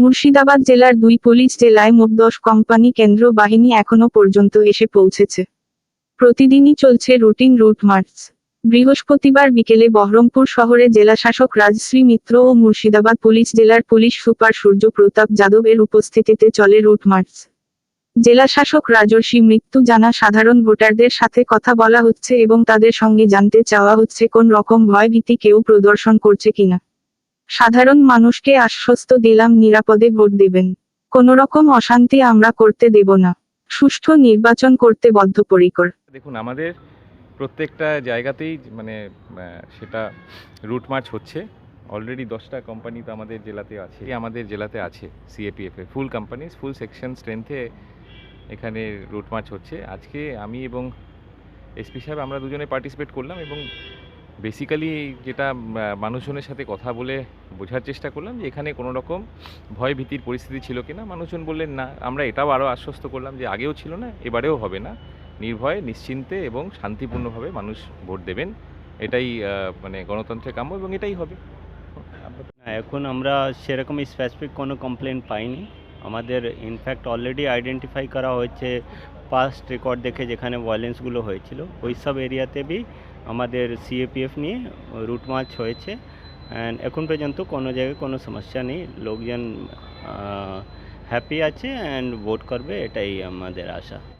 মুর্শিদাবাদ জেলার দুই পুলিশ জেলায় মোট দশ কোম্পানি কেন্দ্র বাহিনী এখনও পর্যন্ত এসে পৌঁছেছে। প্রতিদিনই চলছে রুটিন রুট মার্চ। বৃহস্পতিবার বিকেলে বহরমপুর শহরে জেলাশাসক রাজশ্রী মিত্র ও মুর্শিদাবাদ পুলিশ জেলার পুলিশ সুপার সূর্য প্রতাপ যাদব এর উপস্থিতিতে চলে রুট মার্চ। জেলাশাসক রাজর্ষি মৃত্যু জানা সাধারণ ভোটারদের সাথে কথা বলা হচ্ছে এবং তাদের সঙ্গে জানতে চাওয়া হচ্ছে কোন রকম ভয়ভীতি কেউ প্রদর্শন করছে কিনা। সাধারণ মানুষকে আশ্বস্ত দিলাম নিরাপদে ভোট দেবেন। কোনো রকম অশান্তি আমরা করতে দেব না। সুষ্ঠু নির্বাচন করতে বদ্ধপরিকর। দেখুন, আমাদের প্রত্যেকটা জায়গাতেই মানে সেটা রুট মার্চ হচ্ছে। অলরেডি দশটা কোম্পানি তো আমাদের জেলাতে আছে। আমাদের জেলাতে আছে CAPF full companies full section স্ট্রেংথে এখানে রুট মার্চ হচ্ছে। আজকে আমি এবং এসপি সাহেব আমরা দুজনে পার্টিসিপেট করলাম এবং বেসিক্যালি যেটা মানুষজনের সাথে কথা বলে বোঝার চেষ্টা করলাম যে এখানে কোনো রকম ভয় ভীতির পরিস্থিতি ছিল কিনা। মানুষজন বললেন, না, আমরা এটাও আরও আশ্বস্ত করলাম যে আগেও ছিল না, এবারেও হবে না। নির্ভয়ে, নিশ্চিন্তে এবং শান্তিপূর্ণভাবে মানুষ ভোট দেবেন। এটাই মানে গণতন্ত্রের কাম্য এবং এটাই হবে। এখন আমরা সেরকম স্পেসিফিক কোনো কমপ্লেন পাইনি। আমাদের ইনফ্যাক্ট অলরেডি আইডেন্টিফাই করা হয়েছে পাস্ট রেকর্ড দেখে যেখানে ভায়োলেন্সগুলো হয়েছিল ওই সব এরিয়াতে বি আমাদের সিএপিএফ নিয়ে রুট মার্চ হয়েছে অ্যান্ড এখন পর্যন্ত কোনো জায়গায় কোনো সমস্যা নেই। লোকজন হ্যাপি আছে অ্যান্ড ভোট করবে, এটাই আমাদের আশা।